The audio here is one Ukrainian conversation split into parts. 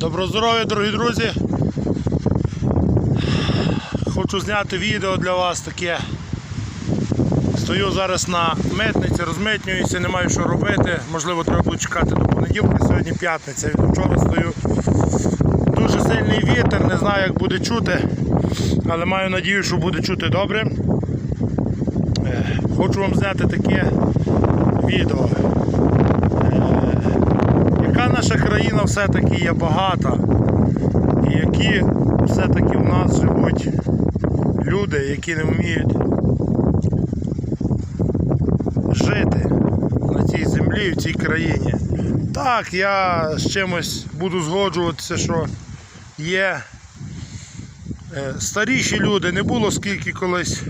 Добро здоров'я, дорогі друзі. Хочу зняти відео для вас таке. Стою зараз на митниці, розмитнююся, не маю що робити. Можливо, треба буде чекати до понеділка, сьогодні п'ятниця. Від вчора стою. Дуже сильний вітер, не знаю як буде чути, але маю надію, що буде чути добре. Е, Хочу вам зняти таке відео. Наша країна все-таки є багата, і які все-таки в нас живуть люди, які не вміють жити на цій землі, в цій країні. Так, я з чимось буду згоджуватися, що є е, старіші люди, не було скільки колись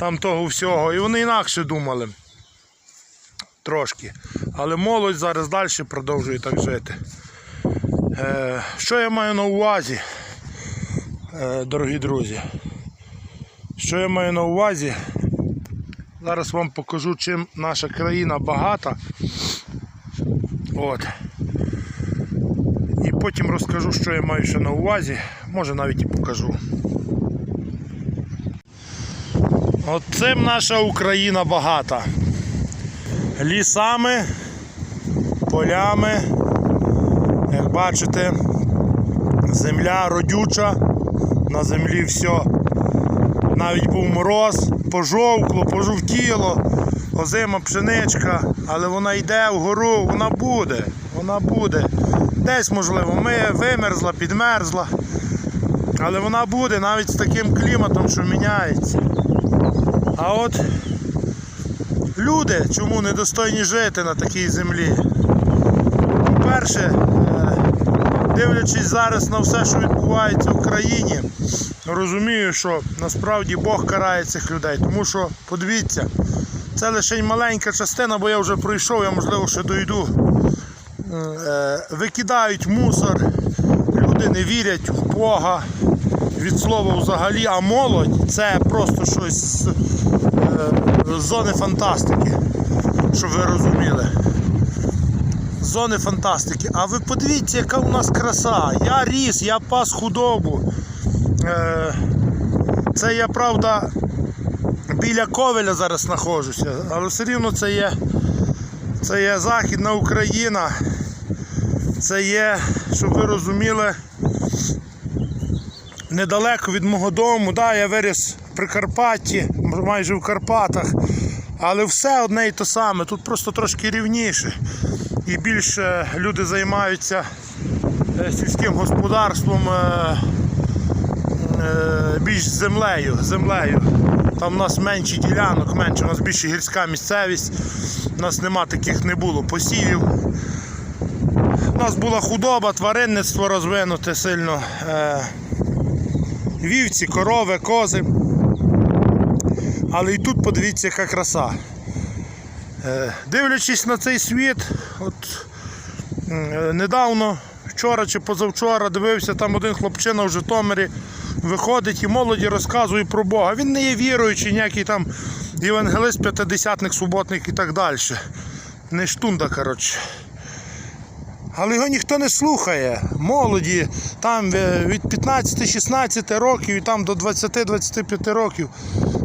там того всього, і вони інакше думали трошки. Але молодь зараз далі продовжує так жити. Е, що я маю на увазі, е, дорогі друзі? Що я маю на увазі? Зараз вам покажу, чим наша країна багата. От. І потім розкажу, що я маю ще на увазі. Може навіть і покажу. От наша Україна багата. Лісами, полями, як бачите, земля родюча, на землі все. Навіть був мороз, пожовкло, пожовтіло, озима пшеничка, але вона йде вгору, вона буде, вона буде. Десь, можливо, ми вимерзла, підмерзла. Але вона буде навіть з таким кліматом, що міняється. А от люди чому недостойні жити на такій землі? По-перше, е, дивлячись зараз на все, що відбувається в країні, розумію, що насправді Бог карає цих людей. Тому що, подивіться, це лише маленька частина, бо я вже пройшов, я можливо ще дойду. Е, Викидають мусор, люди не вірять в Бога від слова взагалі, а молодь це просто щось зони фантастики, щоб ви розуміли. Зони фантастики. А ви подивіться, яка у нас краса. Я ріс, я пас худобу. Е, Це я, правда, біля Ковеля зараз знаходжуся, але все рівно це є, це є Західна Україна. Це є, щоб ви розуміли, недалеко від мого дому. Да, я виріс Прикарпатті, майже в Карпатах. Але все одне і те саме. Тут просто трошки рівніше. І більше люди займаються е, сільським господарством, е, е, більш землею. землею. Там у нас менші ділянок, менше, у нас більше гірська місцевість. У нас нема таких не було посівів. У нас була худоба, тваринництво розвинуте сильно. Вівці, корови, кози. Але і тут подивіться, яка краса. Е, Дивлячись на цей світ, от е, недавно, вчора чи позавчора, дивився, там один хлопчина в Житомирі виходить і молоді розказує про Бога. Він не є віруючий, ніякий там євангелист, п'ятидесятник, суботник і так далі. Не штунда, коротше. Але його ніхто не слухає. Молоді там е, від 15-16 років і там до 20-25 років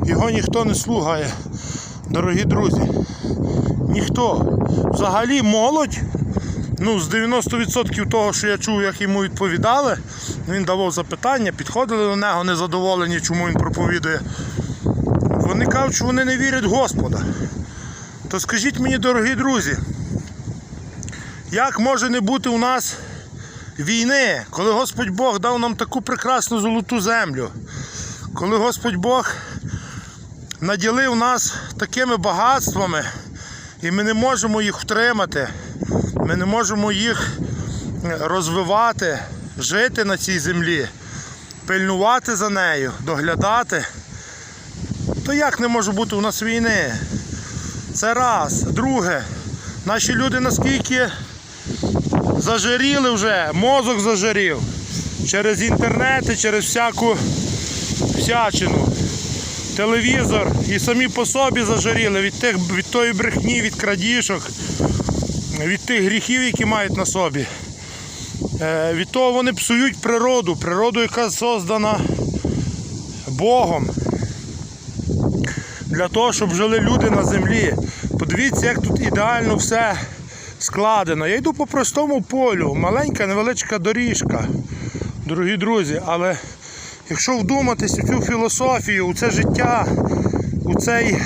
його ніхто не слухає. Дорогі друзі. Ніхто. Взагалі молодь. Ну, з 90% того, що я чув, як йому відповідали, він давав запитання, підходили до нього незадоволені, чому він проповідує. Вони кажуть, що вони не вірять в Господа. То скажіть мені, дорогі друзі, як може не бути у нас війни, коли Господь Бог дав нам таку прекрасну золоту землю, коли Господь Бог наділив нас такими багатствами, і ми не можемо їх втримати, ми не можемо їх розвивати, жити на цій землі, пильнувати за нею, доглядати, то як не може бути у нас війни? Це раз. Друге, наші люди наскільки зажиріли вже, мозок зажирів через інтернети, через всяку всячину. Телевізор і самі по собі зажаріли від, тих, від тої брехні, від крадіжок, від тих гріхів, які мають на собі. Е, від того вони псують природу, природу, яка создана Богом. Для того, щоб жили люди на землі. Подивіться, як тут ідеально все складено. Я йду по простому полю, маленька невеличка доріжка, дорогі друзі. Але якщо вдуматись у цю філософію, у це життя, у цей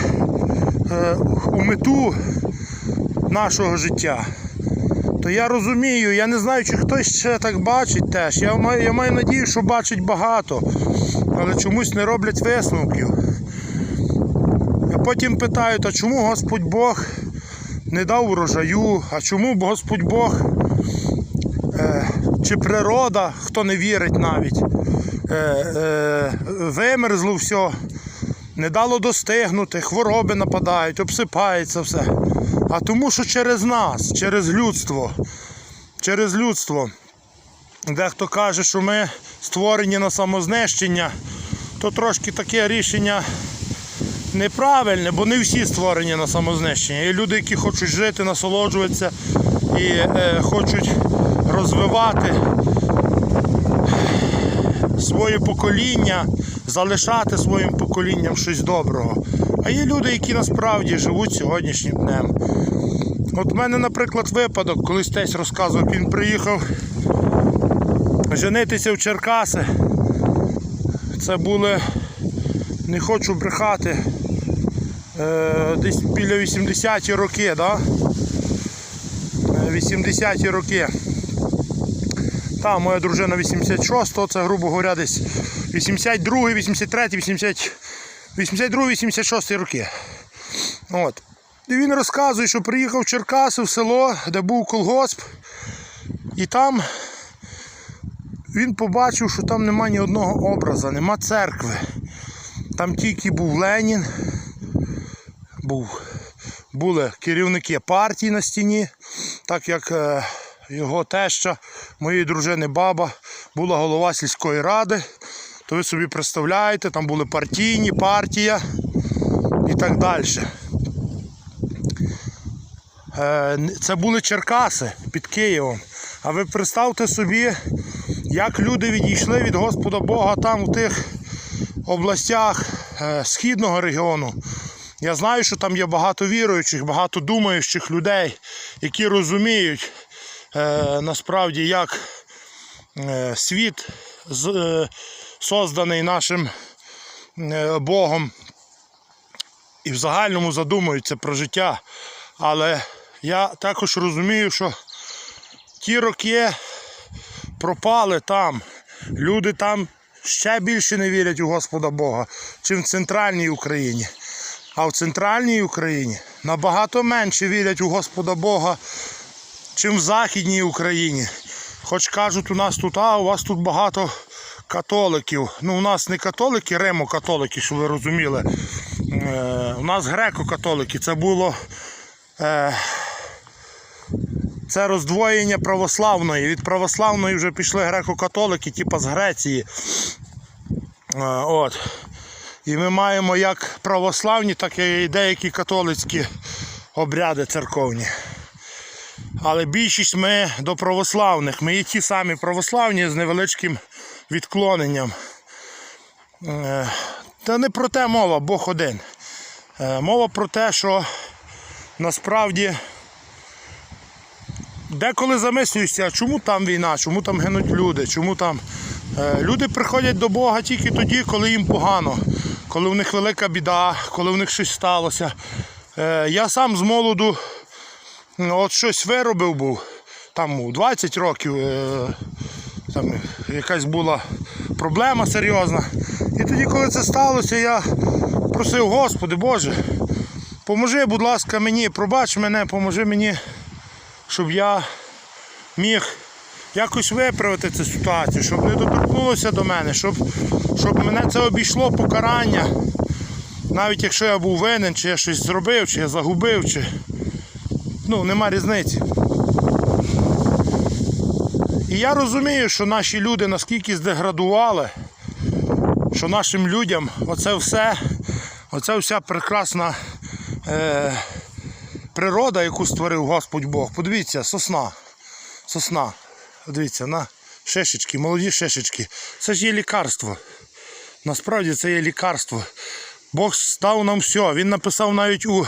е, у мету нашого життя, то я розумію, я не знаю, чи хтось ще так бачить теж. Я маю, я маю надію, що бачить багато, але чомусь не роблять висновків. А потім питають, а чому Господь Бог не дав урожаю, а чому Господь Бог е, чи природа, хто не вірить навіть, е, е, вимерзло все, не дало достигнути, хвороби нападають, обсипається все. А тому, що через нас, через людство, через людство. Дехто каже, що ми створені на самознищення, то трошки таке рішення неправильне, бо не всі створені на самознищення. Є люди, які хочуть жити, насолоджуватися і е, хочуть розвивати своє покоління, залишати своїм поколінням щось доброго. А є люди, які насправді живуть сьогоднішнім днем. От в мене, наприклад, випадок, колись тесть розказував, він приїхав женитися в Черкаси. Це були, не хочу брехати, десь біля 80-ті роки, да? Е, 80-ті роки. Та, моя дружина 86-го, це, грубо говоря, десь 82-й, 83-й, 80... 82-й, 86 роки. От. І він розказує, що приїхав в Черкаси в село, де був колгосп, і там він побачив, що там нема ні одного образа, нема церкви. Там тільки був Ленін, був, були керівники партії на стіні, так як е, його теща, моєї дружини баба, була голова сільської ради. То ви собі представляєте, там були партійні, партія і так далі. Е, Це були Черкаси під Києвом. А ви представте собі, як люди відійшли від Господа Бога там у тих областях е, східного регіону. Я знаю, що там є багато віруючих, багато думаючих людей, які розуміють е, насправді, як е, світ з, е, созданий нашим е, Богом і в загальному задумуються про життя. Але я також розумію, що ті роки пропали там. Люди там ще більше не вірять у Господа Бога, чим в центральній Україні. А в центральній Україні набагато менше вірять у Господа Бога, чим в Західній Україні. Хоч кажуть, у нас тут, а у вас тут багато католиків. Ну, у нас не католики, ремо-католики, щоб ви розуміли. Е, у нас греко-католики. Це було е, це роздвоєння православної. Від православної вже пішли греко-католики, типа з Греції. Е, от. І ми маємо як православні, так і деякі католицькі обряди церковні. Але більшість ми до православних. Ми є ті самі православні з невеличким відклоненням. Е, Та не про те мова, Бог один. Е, Мова про те, що насправді деколи замислюєшся, чому там війна, чому там гинуть люди, чому там. Е, Люди приходять до Бога тільки тоді, коли їм погано, коли в них велика біда, коли в них щось сталося. Е, Я сам з молоду ну, от щось виробив був, там у 20 років е, там якась була проблема серйозна. І тоді, коли це сталося, я просив, Господи Боже, поможи, будь ласка, мені, пробач мене, поможи мені, щоб я міг якось виправити цю ситуацію, щоб не доторкнулося до мене, щоб, щоб мене це обійшло покарання. Навіть якщо я був винен, чи я щось зробив, чи я загубив, чи ну, нема різниці. І я розумію, що наші люди наскільки здеградували, що нашим людям оце все, оце вся прекрасна е, природа, яку створив Господь Бог. Подивіться, сосна. Сосна. Дивіться, на шишечки, молоді шишечки. Це ж є лікарство. Насправді це є лікарство. Бог став нам все. Він написав навіть у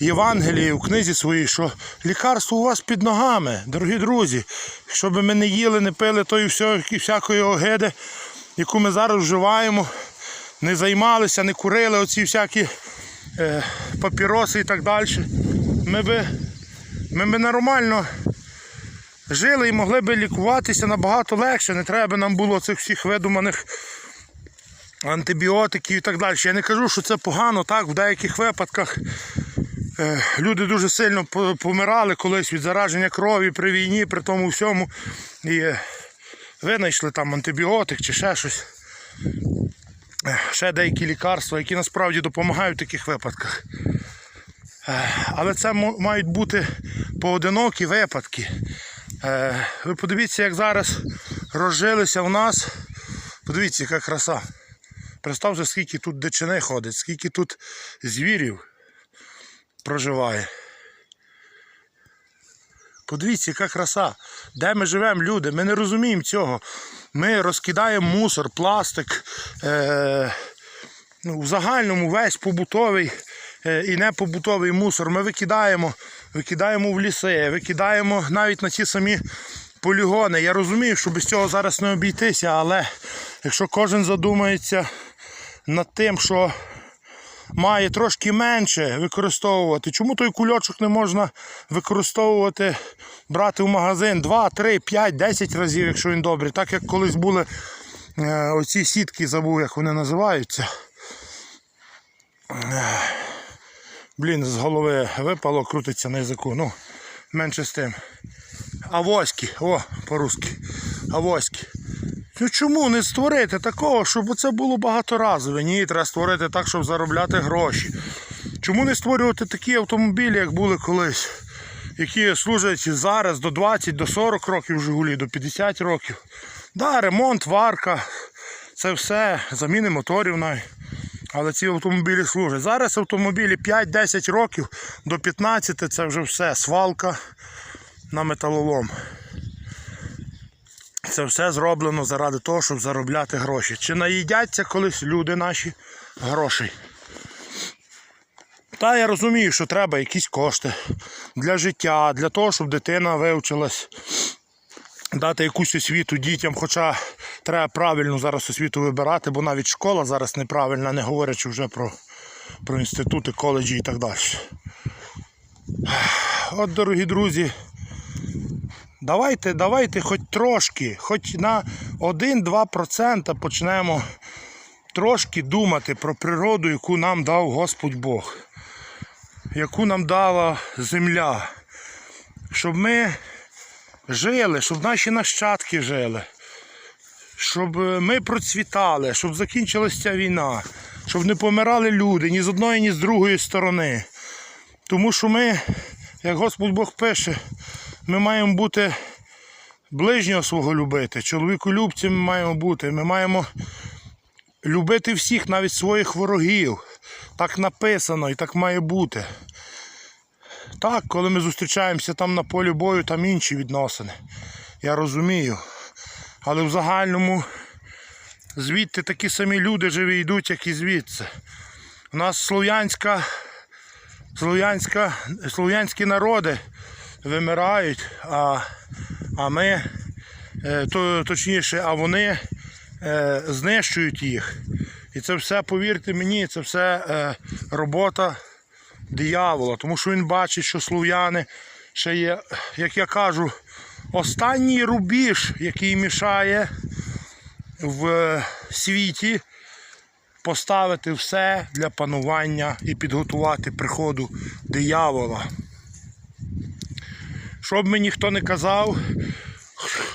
Євангелії, у книзі своїй, що лікарство у вас під ногами, дорогі друзі. Щоб ми не їли, не пили тої всякої огиди, яку ми зараз вживаємо, не займалися, не курили оці всякі е, папіроси і так далі. Ми би, ми би нормально жили і могли би лікуватися набагато легше. Не треба нам було цих всіх видуманих антибіотиків і так далі. Я не кажу, що це погано, так, в деяких випадках е, люди дуже сильно помирали колись від зараження крові при війні, при тому всьому. І е, винайшли там антибіотик чи ще щось. Е, Ще деякі лікарства, які насправді допомагають в таких випадках. Але це мають бути поодинокі випадки. Е, Ви подивіться, як зараз розжилися в нас. Подивіться, яка краса. Представте, скільки тут дичини ходить, скільки тут звірів проживає. Подивіться, яка краса. Де ми живемо, люди? Ми не розуміємо цього. Ми розкидаємо мусор, пластик. Е- ну, в загальному весь побутовий е, і непобутовий мусор ми викидаємо, викидаємо в ліси, викидаємо навіть на ті самі полігони. Я розумію, що без цього зараз не обійтися, але якщо кожен задумається над тим, що має трошки менше використовувати, чому той кульочок не можна використовувати, брати в магазин 2, 3, 5, 10 разів, якщо він добрий, так як колись були е, оці сітки, забув, як вони називаються. Блін, з голови випало, крутиться на язику. Ну, менше з тим. Авоськи, о, по-русски. Авоськи. Ну чому не створити такого, щоб це було багаторазове? Ні, треба створити так, щоб заробляти гроші. Чому не створювати такі автомобілі, як були колись, які служать зараз до 20, до 40 років Жигулі, до 50 років. Да, ремонт, варка, це все, заміни моторів навіть. Але ці автомобілі служать. Зараз автомобілі 5-10 років до 15 це вже все. Свалка на металолом. Це все зроблено заради того, щоб заробляти гроші. Чи наїдяться колись люди наші грошей? Та я розумію, що треба якісь кошти для життя, для того, щоб дитина вивчилась, дати якусь освіту дітям, хоча треба правильно зараз освіту вибирати, бо навіть школа зараз неправильна, не говорячи вже про, про інститути, коледжі і так далі. От, дорогі друзі, давайте, давайте хоч трошки, хоч на 1-2% почнемо трошки думати про природу, яку нам дав Господь Бог, яку нам дала земля, щоб ми жили, щоб наші нащадки жили, щоб е, ми процвітали, щоб закінчилася ця війна, щоб не помирали люди ні з одної, ні з другої сторони. Тому що ми, як Господь Бог пише, ми маємо бути ближнього свого любити, чоловіколюбцями ми маємо бути. Ми маємо любити всіх, навіть своїх ворогів. Так написано і так має бути. Так, коли ми зустрічаємося там на полі бою, там інші відносини. Я розумію. Але в загальному звідти такі самі люди живі йдуть, як і звідси. У нас слов'янська, слов'янська, слов'янські народи вимирають, а, а ми, е, то, точніше, а вони е, знищують їх. І це все, повірте мені, це все е, робота диявола, тому що він бачить, що слов'яни ще є, як я кажу, останній рубіж, який мішає в е, світі поставити все для панування і підготувати приходу диявола. Щоб мені ніхто не казав,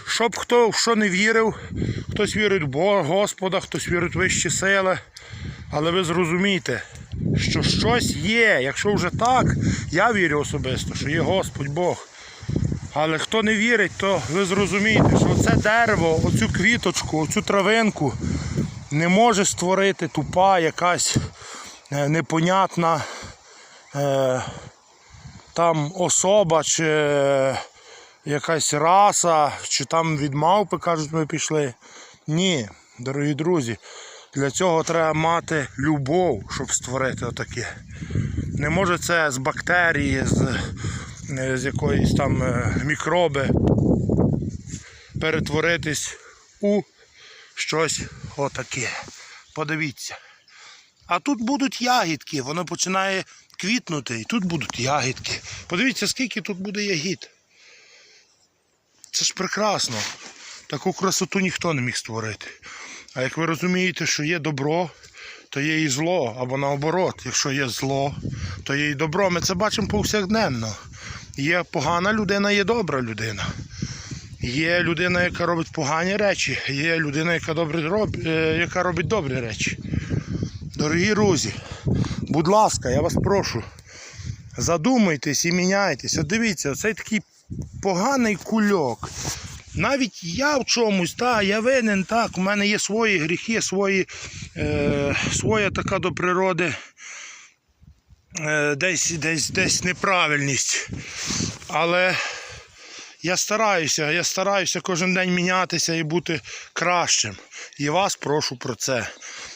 щоб хто в що не вірив, хтось вірить в Бога, Господа, хтось вірить в вищі сили. Але ви зрозумійте, що щось є. Якщо вже так, я вірю особисто, що є Господь Бог. Але хто не вірить, то ви зрозумієте, що це дерево, оцю квіточку, оцю травинку не може створити тупа якась е, непонятна е, там особа чи е, якась раса, чи там від мавпи кажуть, ми пішли. Ні, дорогі друзі, для цього треба мати любов, щоб створити отаке. Не може це з бактерії, з, е, з якоїсь там е, мікроби перетворитись у щось отаке. Подивіться. А тут будуть ягідки, воно починає квітнути, і тут будуть ягідки. Подивіться, скільки тут буде ягід. Це ж прекрасно. Таку красоту ніхто не міг створити. А як ви розумієте, що є добро, то є і зло, або наоборот, якщо є зло, то є і добро. Ми це бачимо повсякденно. Є погана людина, є добра людина. Є людина, яка робить погані речі, є людина, яка, добре роб... е, яка робить добрі речі. Дорогі друзі, будь ласка, я вас прошу, задумайтесь і міняйтесь. От дивіться, оцей такий поганий кульок. Навіть я в чомусь, так, я винен, так, у мене є свої гріхи, свої, е, своя така до природи е, десь, десь, десь неправильність. Але я стараюся, я стараюся кожен день мінятися і бути кращим. І вас прошу про це.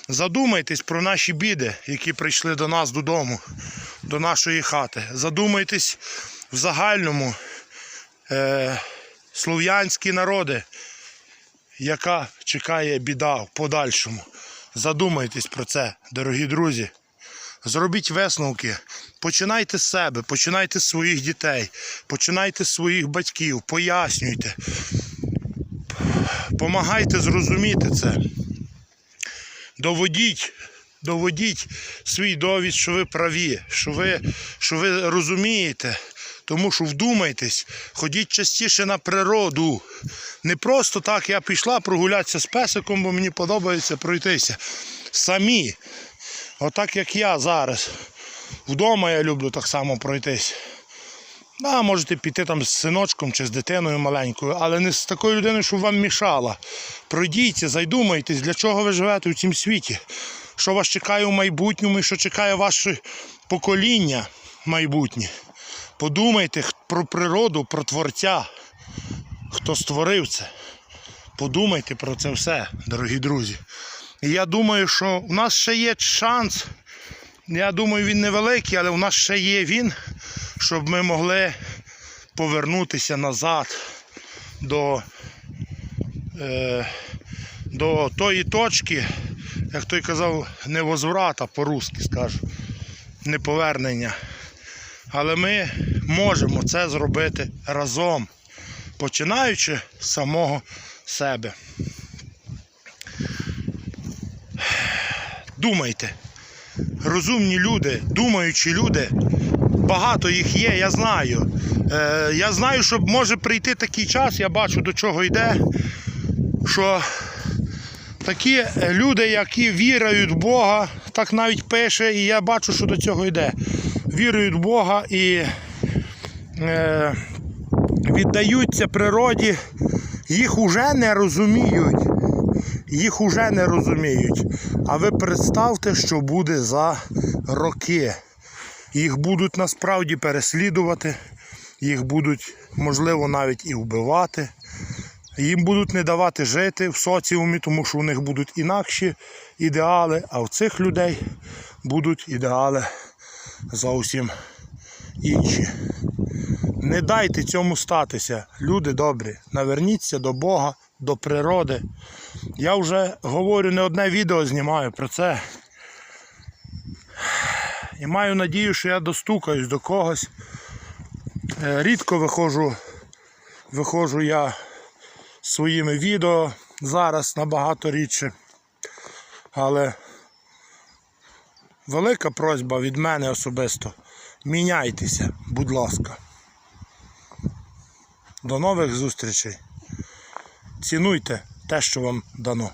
Задумайтесь про наші біди, які прийшли до нас додому, до нашої хати. Задумайтесь в загальному е, слов'янські народи, яка чекає біда в подальшому. Задумайтесь про це, дорогі друзі. Зробіть висновки. Починайте з себе, починайте з своїх дітей, починайте з своїх батьків, пояснюйте. Помагайте зрозуміти це. Доводіть, доводіть свій довід, що ви праві, що ви, що ви розумієте. Тому що вдумайтесь, ходіть частіше на природу. Не просто так я пішла прогулятися з песиком, бо мені подобається пройтися. Самі. Отак як я зараз. Вдома я люблю так само пройтись. Да, можете піти там з синочком чи з дитиною маленькою, але не з такою людиною, щоб вам мішала. Пройдіться, зайдумайтесь, для чого ви живете в цім світі. Що вас чекає у майбутньому і що чекає ваше покоління майбутнє. Подумайте про природу, про творця, хто створив це. Подумайте про це все, дорогі друзі. Я думаю, що у нас ще є шанс. Я думаю, він невеликий, але у нас ще є він, щоб ми могли повернутися назад до, е, до тої точки, як той казав, не возврата по-русски скажу, не повернення. Але ми можемо це зробити разом, починаючи з самого себе. Думайте. Розумні люди, думаючі люди, багато їх є, я знаю. Е, я знаю, що може прийти такий час, я бачу до чого йде, що такі люди, які вірують в Бога, так навіть пише, і я бачу, що до цього йде. Вірують в Бога і е, віддаються природі, їх уже не розуміють. Їх уже не розуміють. А ви представте, що буде за роки. Їх будуть насправді переслідувати, їх будуть, можливо, навіть і вбивати. Їм будуть не давати жити в соціумі, тому що у них будуть інакші ідеали, а в цих людей будуть ідеали зовсім інші. Не дайте цьому статися, люди добрі. Наверніться до Бога, до природи. Я вже говорю, не одне відео знімаю про це. І маю надію, що я достукаюсь до когось. Е, Рідко виходжу, виходжу я своїми відео зараз набагато рідше. Але велика просьба від мене особисто. Міняйтеся, будь ласка. До нових зустрічей. Цінуйте те, що вам дано.